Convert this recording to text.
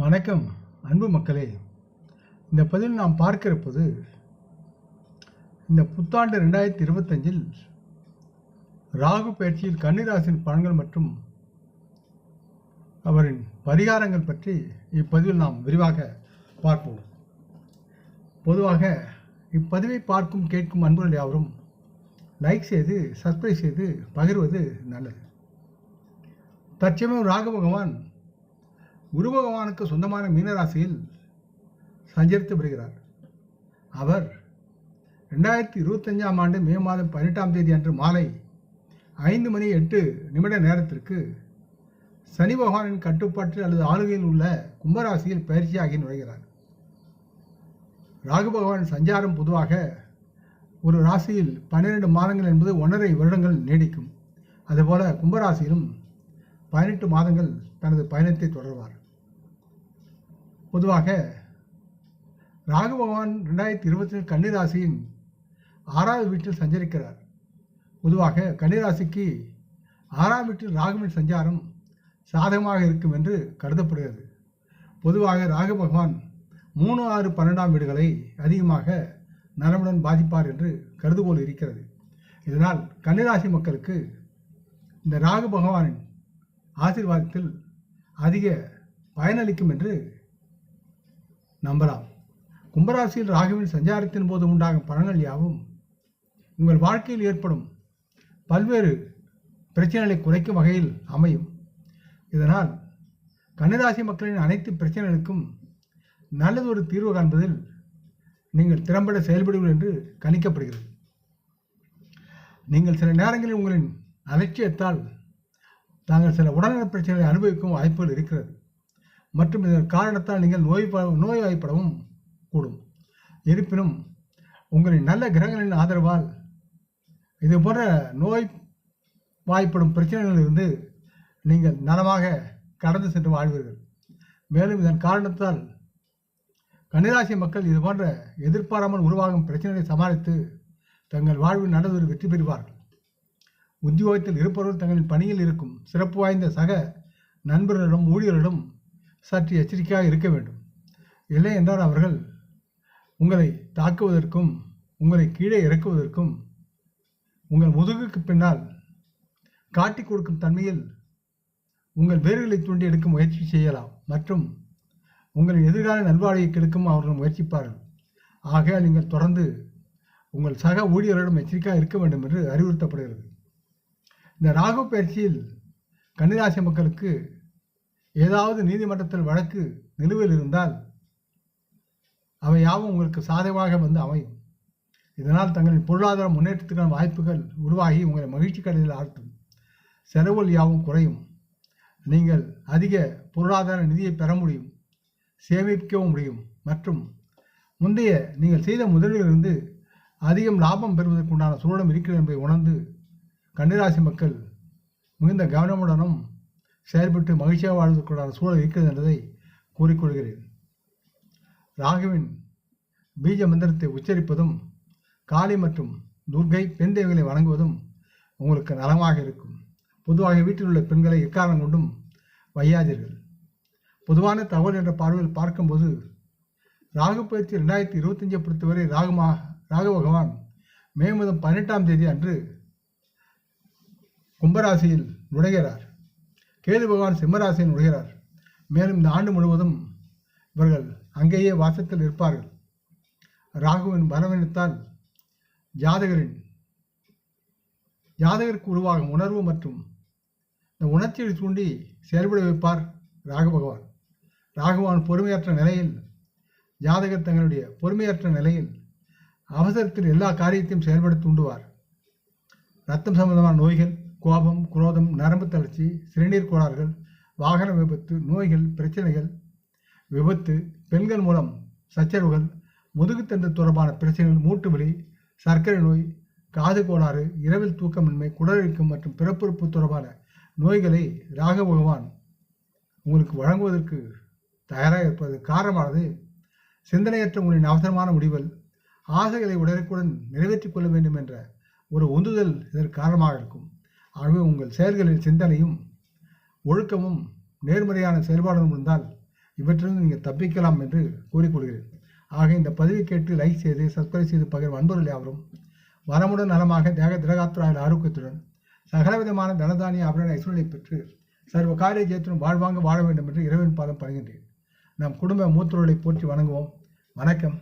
வணக்கம் அன்பு மக்களே. இந்த பதிவில் நாம் பார்க்க இருப்பது இந்த புத்தாண்டு ரெண்டாயிரத்தி இருபத்தஞ்சில் ராகு பயிற்சியில் கன்னிராசின் பலன்கள் மற்றும் அவரின் பரிகாரங்கள் பற்றி இப்பதிவில் நாம் விரிவாக பார்ப்போம். பொதுவாக இப்பதிவை பார்க்கும் கேட்கும் அன்புகள் யாவரும் லைக் செய்து சப்ஸ்கிரைப் செய்து பகிர்வது நல்லது. தற்சமயம் ராகு பகவான் குரு பகவானுக்கு சொந்தமான மீனராசியில் சஞ்சரித்து வருகிறார். அவர் ரெண்டாயிரத்தி இருபத்தஞ்சாம் ஆண்டு மே மாதம் பதினெட்டாம் தேதி அன்று மாலை ஐந்து மணி எட்டு நிமிட நேரத்திற்கு சனி பகவானின் கட்டுப்பாட்டில் அல்லது ஆளுகையில் உள்ள கும்பராசியில் பயிற்சியாகி நுழைகிறார். ராகு பகவான் சஞ்சாரம் பொதுவாக ஒரு ராசியில் பன்னிரெண்டு மாதங்கள் என்பது ஒன்றரை வருடங்கள் நீடிக்கும். அதுபோல கும்பராசியிலும் பதினெட்டு மாதங்கள் தனது பயணத்தை தொடர்வார். பொதுவாக ராகு பகவான் ரெண்டாயிரத்தி இருபத்தி கன்னிராசியின் ஆறாவது வீட்டில் சஞ்சரிக்கிறார். பொதுவாக கன்னிராசிக்கு ஆறாம் வீட்டில் ராகுவின் சஞ்சாரம் சாதகமாக இருக்கும் என்று கருதப்படுகிறது. பொதுவாக ராகு பகவான் மூணு ஆறு பன்னெண்டாம் வீடுகளை அதிகமாக நலமுடன் பாதிப்பார் என்று கருதுகோள் இருக்கிறது. இதனால் கன்னிராசி மக்களுக்கு இந்த ராகு பகவானின் ஆசீர்வாதத்தில் அதிக பயனளிக்கும் என்று நம்பலாம். கும்பராசியில் ராகுவின் சஞ்சாரத்தின் போது உண்டாகும் பலன்கள் யாவும் உங்கள் வாழ்க்கையில் ஏற்படும் பல்வேறு பிரச்சனைகளை குறைக்கும் வகையில் அமையும். இதனால் கன்னிராசி மக்களின் அனைத்து பிரச்சனைகளுக்கும் நல்லதொரு தீர்வு காண்பதில் நீங்கள் திறம்பட செயல்படுவீர்கள் என்று கணிக்கப்படுகிறது. நீங்கள் சில நேரங்களில் உங்களின் அலட்சியத்தால் தாங்கள் சில உடல்நல பிரச்சனைகளை அனுபவிக்கும் வாய்ப்புகள் இருக்கிறது. மற்றும் இதன் காரணத்தால் நீங்கள் நோய் நோய்வாய்ப்படவும் கூடும். இருப்பினும் உங்களின் நல்ல கிரகங்களின் ஆதரவால் இது போன்ற நோய் வாய்ப்படும் பிரச்சனைகளிலிருந்து நீங்கள் நலமாக கடந்து சென்று வாழ்வீர்கள். மேலும் இதன் காரணத்தால் கன்னிராசி மக்கள் இது போன்ற எதிர்பாராமல் உருவாகும் பிரச்சனைகளை சமாளித்து தங்கள் வாழ்வில் நல்லதொரு வெற்றி பெறுவார்கள். உத்தியோகத்தில் இருப்பவர்கள் தங்களின் பணியில் இருக்கும் சிறப்பு வாய்ந்த சக நண்பர்களிடம் ஊழியர்களிடம் சற்று எச்சரிக்கையாக இருக்க வேண்டும். இல்லை என்றால் அவர்கள் உங்களை தாக்குவதற்கும் உங்களை கீழே இறக்குவதற்கும் உங்கள் முதுகுக்கு பின்னால் காட்டி கொடுக்கும் தன்மையில் உங்கள் வேர்களை தூண்டி எடுக்கும் முயற்சி செய்யலாம். மற்றும் உங்களின் எதிர்கால நல்வாழ்வை கெடுக்கும் அவர்கள் முயற்சிப்பார்கள். ஆகையால் நீங்கள் தொடர்ந்து உங்கள் சக ஊழியர்களிடம் எச்சரிக்கையாக இருக்க வேண்டும் என்று அறிவுறுத்தப்படுகிறது. இந்த ராகு பயிற்சியில் கன்னிராசி மக்களுக்கு ஏதாவது நீதிமன்றத்தில் வழக்கு நிலுவையில் இருந்தால் அவை யாவும் உங்களுக்கு சாதகமாக வந்து அமையும். இதனால் தங்களின் பொருளாதார முன்னேற்றத்துக்கான வாய்ப்புகள் உருவாகி உங்களை மகிழ்ச்சி கடலில் ஆழ்த்தும். செலவுகள் யாவும் குறையும். நீங்கள் அதிக பொருளாதார நிதியை பெற முடியும் சேமிக்கவும் முடியும். மற்றும் முந்தைய நீங்கள் செய்த முதலிலிருந்து அதிகம் லாபம் பெறுவதற்குண்டான சூழலும் இருக்கிறது என்பதை உணர்ந்து கன்னிராசி மக்கள் மிகுந்த கவனமுடனும் செயல்பட்டு மகிழ்ச்சியாக வாழ்வதற்குண்டான சூழல் இருக்கிறது என்பதை கூறிக்கொள்கிறேன். ராகுவின் பீஜ மந்திரத்தை உச்சரிப்பதும் காளி மற்றும் துர்கை பெண் தெய்வங்களை வணங்குவதும் உங்களுக்கு நலமாக இருக்கும். பொதுவாக வீட்டில் உள்ள பெண்களை எக்காரணம் கொண்டும் வையாதீர்கள். பொதுவான தகவல் என்ற பார்வையில் பார்க்கும்போது ராகு பயிற்சி ரெண்டாயிரத்தி இருபத்தஞ்சை பொறுத்தவரை ராகுமா ராகு பகவான் மே மாதம் பதினெட்டாம் தேதி அன்று கும்பராசியில் நுழைகிறார். கேது பகவான் சிம்மராசியில் நுழைகிறார். மேலும் இந்த ஆண்டு முழுவதும் இவர்கள் அங்கேயே வாசத்தில் இருப்பார்கள். ராகுவின் பலவீனத்தால் ஜாதகரின் ஜாதகருக்கு உருவாகும் உணர்வு மற்றும் இந்த உணர்ச்சியை தூண்டி செயல்பட வைப்பார் ராகு பகவான். ராகுவான் பொறுமையற்ற நிலையில் ஜாதகர் தங்களுடைய பொறுமையற்ற நிலையில் அவசரத்தில் எல்லா காரியத்தையும் செயல்பட தூண்டுவார். ரத்தம் சம்பந்தமான நோய்கள் கோபம் குரோதம் நரம்பு தளர்ச்சி சிறுநீர் கோளாறுகள் வாகன விபத்து நோய்கள் பிரச்சனைகள் விபத்து பெண்கள் மூலம் சச்சரவுகள் முதுகுத்தண்டு தொடர்பான பிரச்சனைகள் மூட்டு வலி சர்க்கரை நோய் காது கோளாறு இரவில் தூக்கமின்மை குடலிறக்கம் மற்றும் பிறப்புறுப்பு தொடர்பான நோய்களை ராக பகவான் உங்களுக்கு வழங்குவதற்கு தயாராக இருப்பது காரணமானது சிந்தனையற்ற உங்களின் அவசரமான முடிவில் ஆசைகளை உடனுக்குடன் நிறைவேற்றிக் கொள்ள வேண்டும் என்ற ஒரு உந்துதல் இதற்கு காரணமாக இருக்கும். ஆகவே உங்கள் செயல்களில் சிந்தனையும் ஒழுக்கமும் நேர்மறையான செயல்பாடுகளும் இருந்தால் இவற்றிலிருந்து நீங்கள் தப்பிக்கலாம் என்று கூறிக்கொள்கிறேன். ஆக இந்த பதிவை கேட்டு லைக் செய்து சப்ஸ்கிரைப் செய்து பகிர்வு அன்பர்கள் யாவரும் வரமுடன் நலமாக தேக திரகாத்ராயின் ஆரோக்கியத்துடன் சகலவிதமான தனதானிய அபரண ஐஸ்வர்யை பெற்று சர்வ காரிய ஜெயத்துடன் வாழ்வாங்க வாழ வேண்டும் என்று இரவின் பாதம் பணிகின்றேன். நம் குடும்ப மூத்தோர்களை போற்றி வணங்குவோம். வணக்கம்.